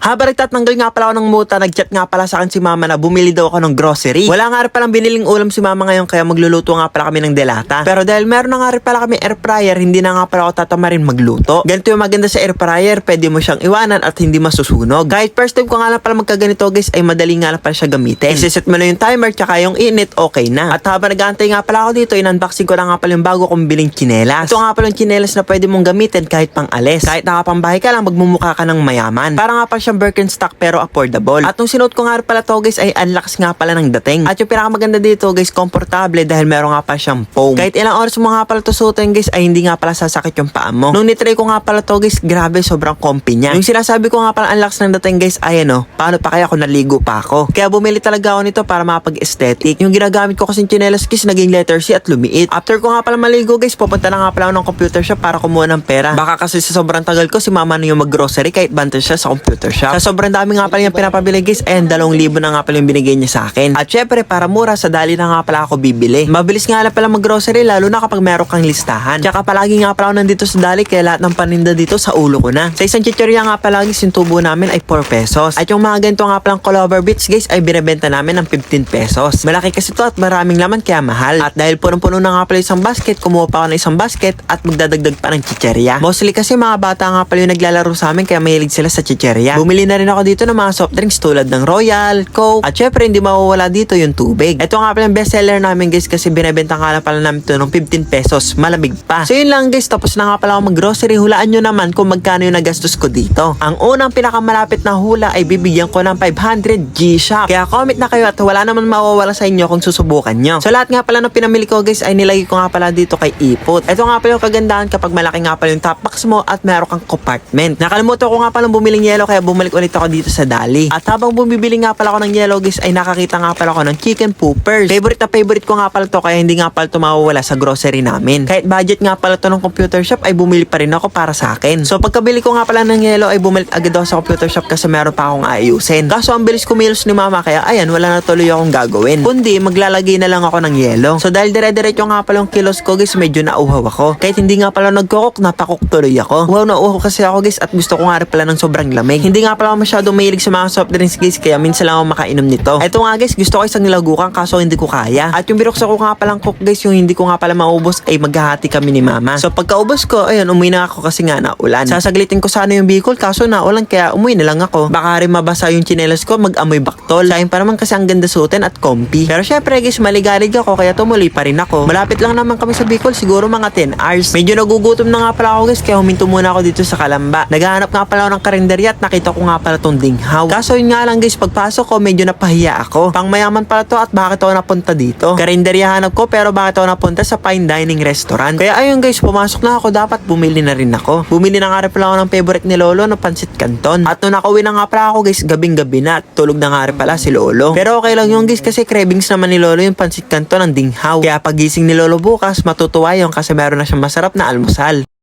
Habang nagtatanggal nga pala ako ng muta, nagchat nga pala sa akin si mama na bumili daw ako ng grocery. Wala nga rin palang biniling ulam si mama ngayon kaya magluluto nga pala kami ng delata. Pero dahil meron na nga rin pala kami air fryer, hindi na nga pala ako tatamarin magluto. Ganito yung maganda sa air fryer, pwede mo siyang iwanan at hindi masusunog. Kahit first time ko nga lang pala magkaganito guys, ay madali nga lang pala siya gamitin. Isiset mo na yung timer tsaka yung init, okay na. At habang nag-aantay nga pala ako dito, in-unboxing ko na nga pala yung bago kong biling chinelas. Ito nga pala yung chinelas na pwede mong gamitin kahit pang alis. Kahit nakapambahay ka lang, magmumukha ka ng mayaman. Para nga pala siyang Birkenstock pero affordable. At nung sinuot ko nga pala to guys, ay unlocks nga pala ng dating. At yung pinakamaganda dito guys, komportable dahil meron nga pala siyang foam. Kahit ilang oras mo nga pala to suotin guys, ay hindi nga pala sasakit yung paa mo. Nung nitry ko nga pala to guys, grabe sobrang comfy niya. Yung sinasabi ko nga pala unlocks ng dating guys, ay ano, paano pa kaya kung naligo pa ako. Kaya bumili talaga ako nito para mapag-aesthetic. Yung ginagamit ko kasing chinelas guys, naging letter C at lumiit. After ko nga pala maligo guys, pupunta na nga pala ako ng computer shop para kumuha ng pera. Baka kasi sa sobrang tagal ko, si mama na yung mag-grocery kahit banta siya sa computer shop. Sa sobrang dami nga pala yung pinapabili guys, and dalawang libo na nga pala yung binigay niya sa akin. At syempre, para mura, sa dali na nga pala ako bibili. Mabilis nga lang pala mag-grocery, lalo na kapag meron kang listahan. Tsaka palagi nga pala ako nandito sa dali, kaya lahat ng paninda dito sa ulo ko na. Sa isang chicherya nga pala guys, yung tubo namin ay 4 pesos. At yung mga ganito nga palang clover bits guys, ay binibenta namin ng 15 pesos. Malaki kasi to at maraming laman kaya mahal. At dahil punong-puno na nga pala isang basket, kumuha pa ako ng isang basket at magdadagdag pa ng chicherya. Mostly kasi mga bata nga pala yung naglalaro sa amin kaya mahilig sila sa chicherya. Bumili na rin ako dito ng mga soft drinks tulad ng Royal, Coke, at syempre hindi mawawala dito yung tubig. Ito nga pala yung bestseller namin guys kasi binibenta nga lang pala namin ito ng 15 pesos, malamig pa. So yun lang guys, tapos na nga pala ako mag-grocery. Hulaan nyo naman kung magkano yung nagastos ko dito. Ang unang pinakamalapit na hula ay bibigyan ko ng 500 G-Shock. Kaya comment na kayo at wala naman mawawala sa inyo kung susubukan nyo. So lahat nga pala ng pinamili ko guys ay nilagay ko nga pala dito kay Ipot. Ito nga pala yung kagandahan kapag malaki nga pala yung top box mo at meron kang compartment. Nakalimutan ko nga pala bumiling yellow kaya bumalik ulit ako dito sa Dali. At habang bumibili nga pala ako ng yellow guys ay nakakita nga pala ako ng chicken poopers. Favorite na favorite ko nga pala to kaya hindi nga pala to mawawala sa grocery namin. Kahit budget nga pala to ng computer shop ay bumili pa rin ako para sa akin. So pagkabili ko nga pala ng yellow ay bumalik agad ako sa computer shop kasi meron pa akong ayusin. Kaso ang bilis kumilos ni mama kaya ayan wala na tuloy akong gagawin. Kundi maglalagay na lang ako ng yellow. So dahil dire-diretso nga pala yung kilos ko guys medyo nauhaw ako. Kahit hindi nga pala nagkukok napakok tuloy ako. Wow nauhaw kasi ako guys at gusto ko nga rin pala ng sobrang lamig. Hindi nga pala ako masyadong mahilig sa mga soft drinks guys kaya minsan lang ako makainom nito. Ito nga guys gusto ko isang nilagukan kaso hindi ko kaya. At yung binuksan ko nga palang cook guys yung hindi ko nga pala maubos ay maghahati kami ni mama. So pagkaubos ko ayun umuwi na ako kasi nga naulan. Sasaglitin ko sana yung bicol kaso naulan kaya umuwi na lang ako. Baka rin mabasa yung chinelas ko mag-amoy baktol. Sa akin pa naman kasi ang ganda suotin at comfy. Pero syempre guys maligalig ako kaya tumuloy pa rin ako. Malapit lang naman kami sa Bicol siguro mga 10 hours. Medyo nagugutom na nga pala ako guys kaya huminto muna ako dito sa Kalamba. Naghahanap nga pala ako ng karinderya at nakita ko nga pala tong dinghaw. Kaso yun nga lang guys pagpasok ko medyo napahiya ako. Pang mayaman pala to at bakit ako napunta dito? Karinderya hanap ko pero bakit ako napunta sa fine dining restaurant? Kaya ayun guys pumasok na ako dapat bumili na rin ako. Bumili na nga rin pala ako ng favorite ni Lolo na pansit canton. At nung nakauwi na nga pala ako guys gabing gabi na tulog na nga rin pala si Lolo. Pero okay lang yung guys kasi cravings naman ni Lolo yung pansit canton ng dinghaw. Kaya pagising ni Lolo bukas matutuwa yun kasi meron na siyang masarap na almusal.